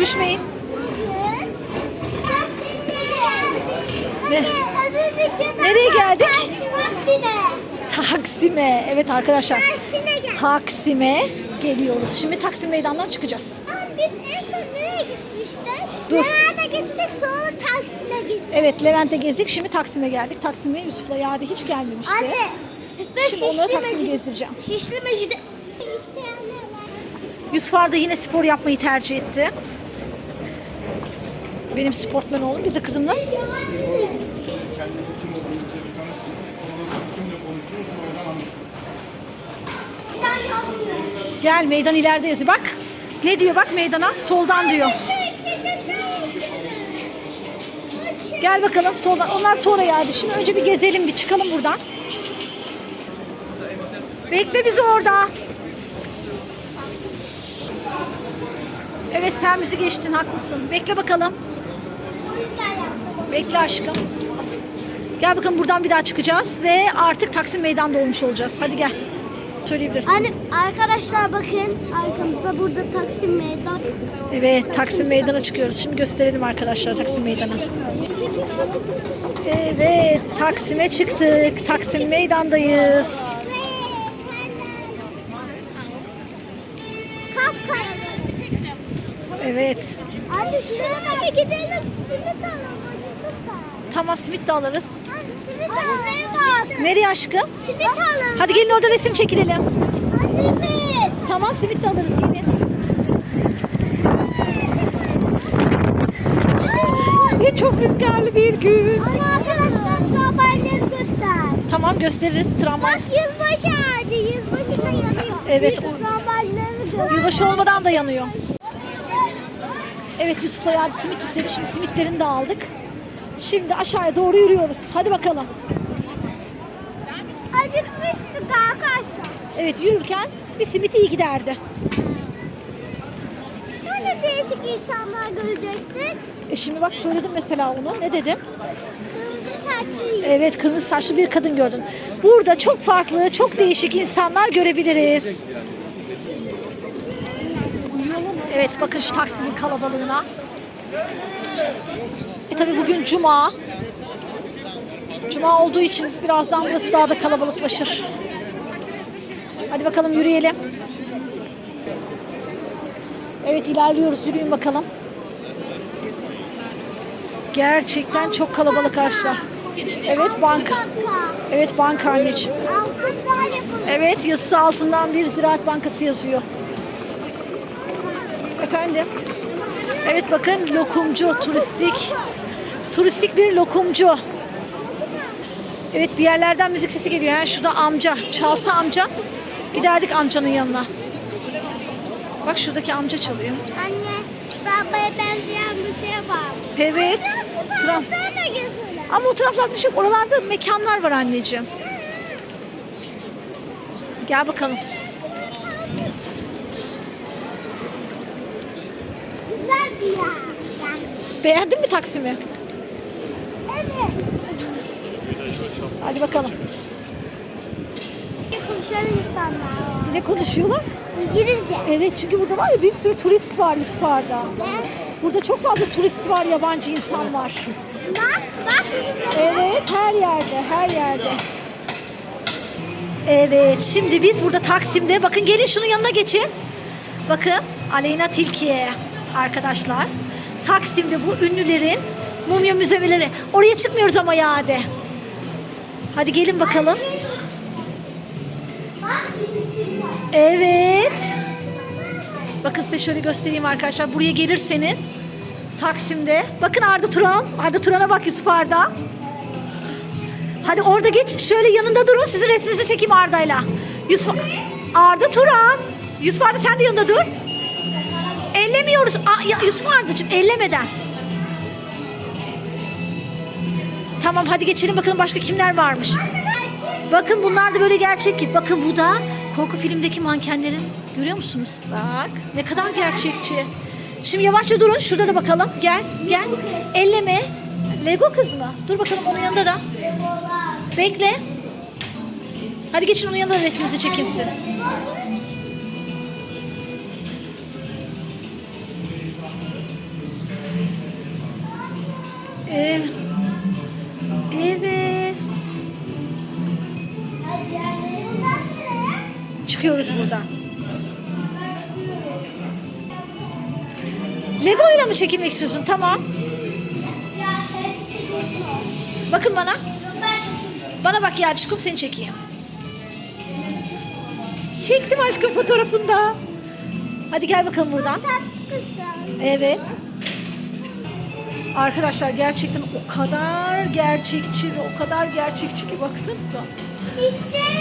Düşmeyin. Ne? Nereye geldik? Taksim'e. Evet arkadaşlar. Taksim'e geliyoruz. Şimdi Taksim Meydan'dan çıkacağız. Biz en son nereye gitmiştik? Dur. Levent'e gittik sonra Taksim'e gittik. Evet Levent'e gezdik. Şimdi Taksim'e geldik. Taksim'e Yusuf'la Yade hiç gelmemişti. Anne. Ben Şimdi Şişli Taksim'i gezdireceğim. Şişli Mecid'e... Yusuf Arda yine spor yapmayı tercih etti. Benim sportmen oğlum bizi kızımla. Gel meydan ileride yazıyor. Bak ne diyor bak meydana soldan diyor. Gel bakalım soldan. Onlar sonra geldi. Şimdi önce bir gezelim bir çıkalım buradan. Bekle bizi orada. Evet sen bizi geçtin haklısın. Bekle bakalım. Bekle aşkım. Gel bakalım buradan bir daha çıkacağız ve artık Taksim Meydan'da olmuş olacağız. Hadi gel. Söyleyebilirsin. Anne arkadaşlar bakın arkamızda burada Taksim Meydan. Evet Taksim Meydan'a çıkıyoruz. Şimdi gösterelim arkadaşlar Taksim Meydanı. Evet Taksim'e çıktık. Taksim Meydan'dayız. Evet. Anne şuraya bir gidelim simit alalım. Tamam simit de alırız. Simit alalım. bak. Nereye aşkım? Simit alalım. Hadi gelin orada resim çekilelim. Simit. Tamam simit de alırız gelin. Ve çok rüzgarlı bir gün. Ama arkadaşlar tramvayları göster. Tamam gösteririz tramvay. Bak yılbaşı ağacı. Yılbaşı da yanıyor. Evet. Tramvayları göster. Yılbaşı olmadan da yanıyor. Evet Yusuf'la yani simit istedi. Şimdi simitlerini de aldık. Şimdi aşağıya doğru yürüyoruz. Hadi bakalım. Acıkmıştık arkadaşlar. Evet yürürken bir simit iyi giderdi. Şöyle değişik insanlar görecektik. E şimdi bak söyledim mesela onu. Ne dedim? Kırmızı. Evet kırmızı saçlı bir kadın gördün. Burada çok farklı, çok değişik insanlar görebiliriz. Evet bakın şu Taksim'in kalabalığına. E tabi bugün cuma. Cuma olduğu için birazdan burası daha da kalabalıklaşır. Hadi bakalım yürüyelim. Evet ilerliyoruz yürüyün bakalım. Gerçekten çok kalabalık arkadaşlar. Evet banka. Evet banka anneciğim. Evet yazısı altından bir Ziraat Bankası yazıyor. Efendim? Evet bakın lokumcu turistik. Turistik bir lokumcu. Evet bir yerlerden müzik sesi geliyor. Yani şurada amca. Çalsa amca. Giderdik amcanın yanına. Bak şuradaki amca çalıyor. Anne, babaya benzeyen bir şey var. Evet. Geziyorlar. Ama o taraflarda bir şey yok. Oralarda mekanlar var anneciğim. Gel bakalım. Güzel bir yer. Yani, Beğendin mi Taksim'i? evet. Hadi bakalım. Konuşan insanlar var. Ne konuşuyorlar? İngilizce. Evet çünkü burada var ya bir sürü turist var Yusufar'da. Ne? Burada çok fazla turist var, yabancı insan var. Bak, bak. Evet her yerde, her yerde. Evet şimdi biz burada Taksim'de bakın gelin şunun yanına geçin. Bakın Aleyna Tilki'ye arkadaşlar. Taksim'de bu ünlülerin mumya müzemeleri. Oraya çıkmıyoruz ama ya hadi. Hadi gelin bakalım. Evet. Bakın size şöyle göstereyim arkadaşlar. Buraya gelirseniz Taksim'de. Bakın Arda Turan. Arda Turan'a bak Yusuf Arda. Hadi orada geç. Şöyle yanında durun. Sizin resminizi çekeyim Arda'yla. Yusuf Arda Turan. Yusuf Arda sen de yanında dur. Ellemiyoruz. Aa, ya, Yusuf Arda'cığım ellemeden. Tamam hadi geçelim bakalım başka kimler varmış. Bakın bunlar da böyle gerçek gibi. Bakın bu da korku filmdeki mankenlerin. Görüyor musunuz? Bak ne kadar gerçekçi. Şimdi yavaşça durun. Şurada da bakalım. Gel gel. Elleme. Lego kız mı? Dur bakalım onun yanında da. Bekle. Hadi geçin onun yanında da resminizi çekeyim size. Ev. Evet. Çıkıyoruz buradan. Lego ile mi çekilmek istiyorsun? Tamam. Bakın bana. Bana bak ya aşkım seni çekeyim. Çektim aşkım fotoğrafında. Hadi gel bakalım buradan. Evet. Arkadaşlar gerçekten o kadar gerçekçi ve o kadar gerçekçi ki baksanıza.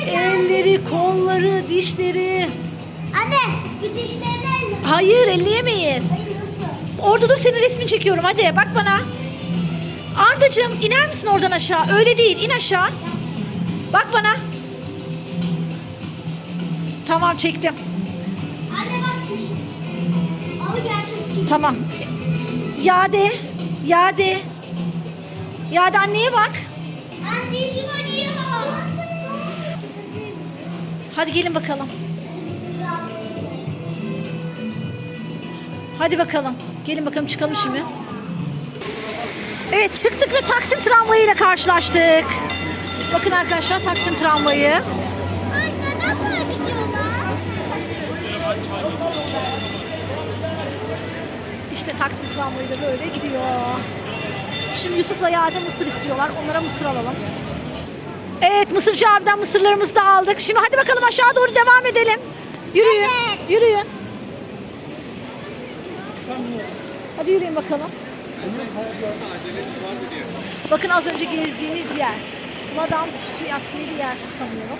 Elleri, kolları, dişleri. Anne bir dişlerini elle. Hayır elleyemeyiz. Orada dur senin resmini çekiyorum hadi bak bana. Ardacığım iner misin oradan aşağı? Öyle değil in aşağı. Bak bana. Tamam çektim. Anne bak şey. Ama gerçekçi. Tamam. Yade. Yade. Yade anneye bak. Anne dişim acıyor. Hadi gelin bakalım. Hadi bakalım. Gelin bakalım çıkalım şimdi. Evet çıktık ve Taksim tramvayıyla karşılaştık. Bakın arkadaşlar Taksim tramvayı. İşte Taksim tramvayı da böyle gidiyor. Şimdi Yusuf'la Yade mısır istiyorlar. Onlara mısır alalım. Evet Mısırcı abiden mısırlarımızı da aldık. Şimdi hadi bakalım aşağı doğru devam edelim. Yürüyün. Yürüyün. Hadi yürüyün bakalım. Bakın az önce gezdiğimiz yer. Madame Tussauds diye bir yer sanıyorum.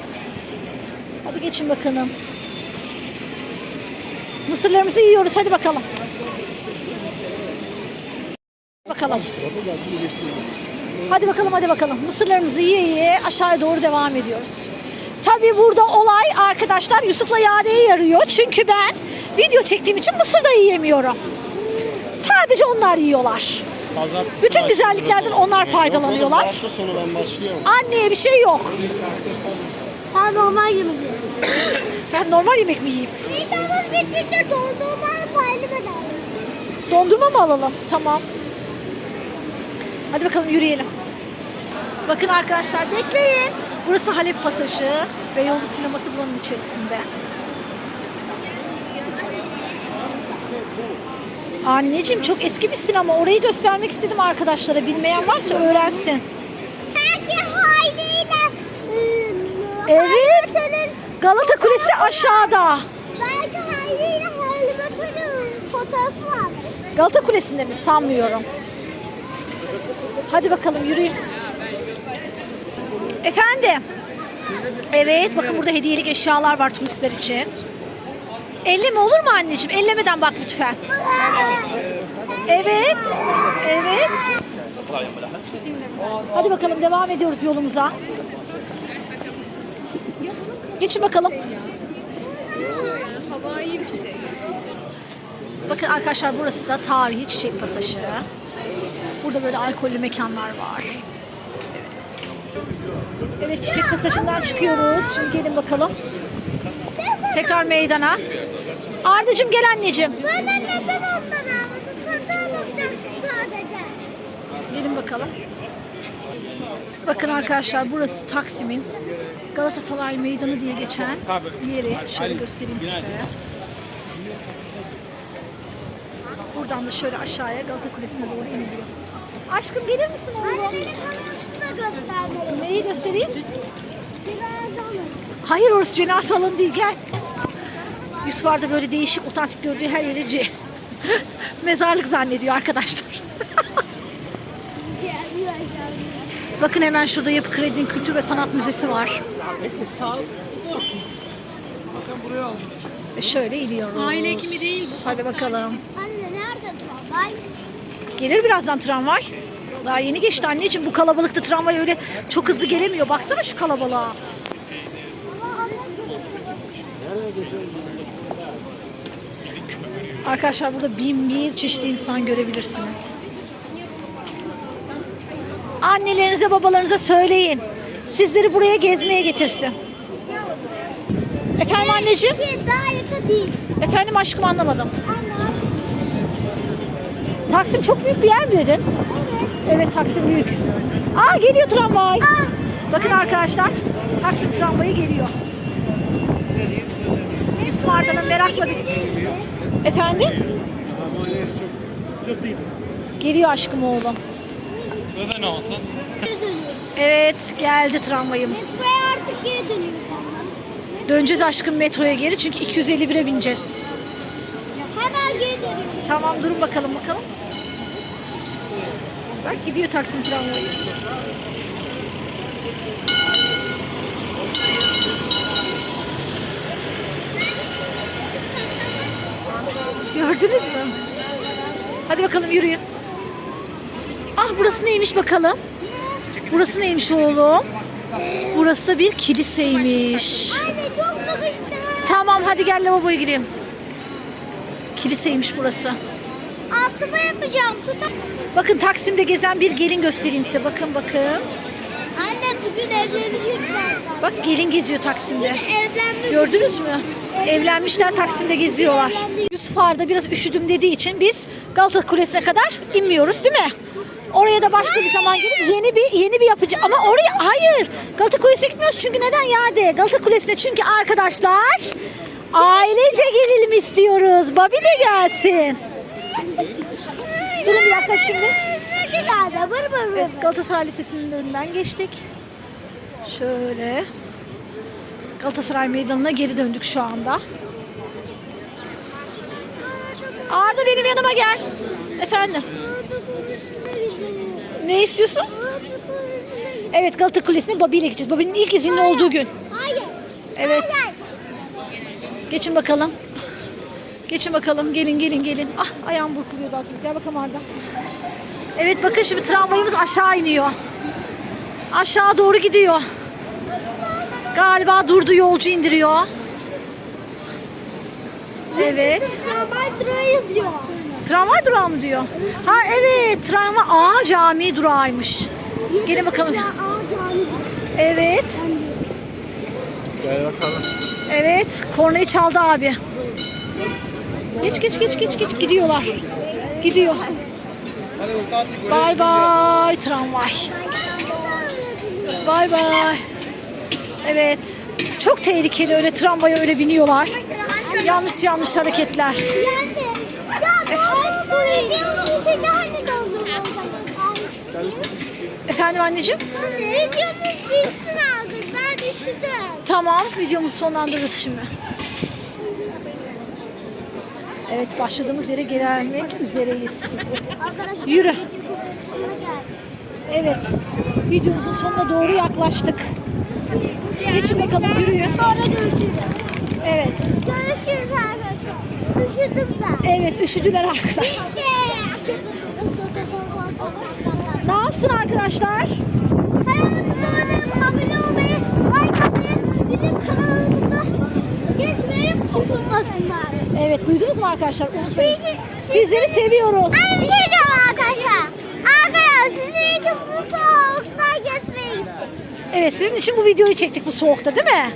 Hadi geçin bakalım. Mısırlarımızı yiyoruz. Hadi bakalım. Bakalım. Hadi bakalım hadi bakalım. Mısırlarımızı yiye yiye aşağıya doğru devam ediyoruz. Tabii burada olay arkadaşlar Yusuf'la Yade'ye yarıyor. Çünkü ben video çektiğim için mısır da yiyemiyorum. Sadece onlar yiyorlar. Pazartesi Bütün güzelliklerden onlar faydalanıyorlar. Hafta sonu ben başlıyorum. Anneye bir şey yok. Ha normal yemek. Ben normal yemek mi yiyeyim? Videomuz bittiğinde dondurma paylı bedava. Dondurma mı alalım? Tamam. Hadi bakalım yürüyelim. Bakın arkadaşlar bekleyin. Burası Halep Pasajı ve yolu sineması buranın içerisinde. Anneciğim çok eski bir sinema. Orayı göstermek istedim arkadaşlara. Bilmeyen varsa öğrensin. Belki ile Evet. Galata Kulesi aşağıda. Belki Hayri ile Hayri Batur'un fotoğrafı var. Galata Kulesi'nde mi? Sanmıyorum. Hadi bakalım yürüyün. Efendim. Evet bakın burada hediyelik eşyalar var turistler için. Elleme olur mu anneciğim? Ellemeden bak lütfen. Evet. Evet. Hadi bakalım devam ediyoruz yolumuza. Geçin bakalım. Bakın arkadaşlar burası da tarihi çiçek pasajı. Burada böyle alkollü mekanlar var. Evet. Evet çiçek pasajından çıkıyoruz. Şimdi gelin bakalım. Tekrar meydana. Ardacığım gel anneciğim. Bana neden ondan almadın? Fotoğraf alacaktım sadece. Gelin bakalım. Bakın arkadaşlar burası Taksim'in Galatasaray Meydanı diye geçen yeri. Şöyle göstereyim size. Buradan da şöyle aşağıya Galata Kulesi'ne doğru iniliyor. Aşkım gelir misin oğlum? Anne kanalımı da göstermeliyim. Neyi göstereyim? Biraz alın. Hayır orası cenaze salonu değil gel. Yusuf var da böyle değişik otantik gördüğü her yeri ce- mezarlık zannediyor arkadaşlar. Bakın hemen şurada Yapı Kredi'nin Kültür ve Sanat Müzesi var. Ve şöyle iniyoruz. Aile hekimi değil Hadi bakalım. Anne nerede tramvay? Gelir birazdan tramvay. Daha yeni geçti anneciğim. Bu kalabalıkta tramvay öyle çok hızlı gelemiyor. Baksana şu kalabalığa. Arkadaşlar burada bin bir çeşit insan görebilirsiniz. Annelerinize babalarınıza söyleyin. Sizleri buraya gezmeye getirsin. Efendim anneciğim? Daha yakın değil. Efendim aşkım anlamadım. Taksim çok büyük bir yer mi dedin? Evet Taksim büyük. Aa geliyor tramvay. Bakın arkadaşlar. Taksim tramvayı geliyor. Yusuf Arda'nın merakla bir... Efendim? Çok, çok değil. Geliyor aşkım oğlum. Öde ne olsun? Evet geldi tramvayımız. Buraya artık geri dönüyoruz. Döneceğiz aşkım metroya geri çünkü 251'e bineceğiz. Hemen geri dönüyoruz. Tamam durun bakalım bakalım. Bak gidiyor Taksim tramvayı. Gördünüz mü? Hadi bakalım yürüyün. Ah burası neymiş bakalım? Burası neymiş oğlum? Burası bir kiliseymiş. Anne çok. Tamam hadi gel lavaboya gireyim. Kiliseymiş burası. Altıma yapacağım. Tuta. Bakın Taksim'de gezen bir gelin göstereyim size. Bakın bakın. Anne bugün evlenecekler. Bak gelin geziyor Taksim'de. Gördünüz mü? Evlenmişler Taksim'de geziyorlar. Yusuf Arda biraz üşüdüm dediği için biz Galata Kulesi'ne kadar inmiyoruz değil mi? Oraya da başka bir zaman gelip yeni bir yeni bir yapıcı ama oraya hayır Galata Kulesi'ne gitmiyoruz çünkü neden ya de Galata Kulesi'ne çünkü arkadaşlar ailece gelelim istiyoruz. Babi de gelsin. Durun bir yaklaş şimdi. Evet, Galatasaray Lisesi'nin önünden geçtik. Şöyle. Galatasaray Meydanı'na geri döndük şu anda. Arda benim yanıma gel. Efendim. Ne istiyorsun? Evet Galata Kulesi'ne Babi ile gideceğiz. Babi'nin ilk izinli olduğu gün. Hayır. Evet. Geçin bakalım. Geçin bakalım. Gelin gelin gelin. Ah ayağım burkuluyor daha sonra. Gel bakalım Arda. Evet bakın şimdi tramvayımız aşağı iniyor. Aşağı doğru gidiyor. Galiba durdu yolcu indiriyor. Evet. Tramvay durağı yazıyor. Tramvay durağı mı diyor? Ha evet tramvay A cami durağıymış. Gelin bakalım. Evet. Gel bakalım. Evet. Kornayı çaldı abi. Geç geç geç geç geç gidiyorlar. Gidiyor. Bay bay tramvay. Bay bay. Evet. Çok tehlikeli öyle tramvaya öyle biniyorlar. Yanlış yanlış hareketler. Efendim anneciğim? Videomuz bitsin aldık. Ben üşüdüm. Tamam videomuzu sonlandırırız şimdi. Evet başladığımız yere gelmek üzereyiz. Arkadaşlar. Yürü. Evet. Videomuzun sonuna doğru yaklaştık. Geçin bakalım yürüyün. Sonra görüşürüz. Evet. Görüşürüz arkadaşlar. Üşüdüm ben. Evet üşüdüler arkadaş. İşte. Ne yapsın arkadaşlar? Evet duydunuz mu arkadaşlar? Unutmayın. Sizleri seviyoruz. Ay bir şey diyeceğim arkadaşlar. Arkadaşlar sizin için bu soğukta geçmeye gittik. Evet sizin için bu videoyu çektik bu soğukta değil mi?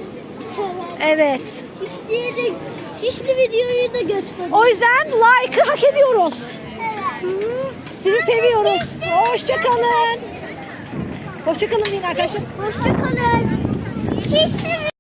Evet. Hiçbir, de, hiçbir videoyu da gösterdim. O yüzden like'ı hak ediyoruz. Evet. Sizi seviyoruz. Hoşçakalın. Hoşçakalın deyin arkadaşlar. Hoşçakalın. Şişli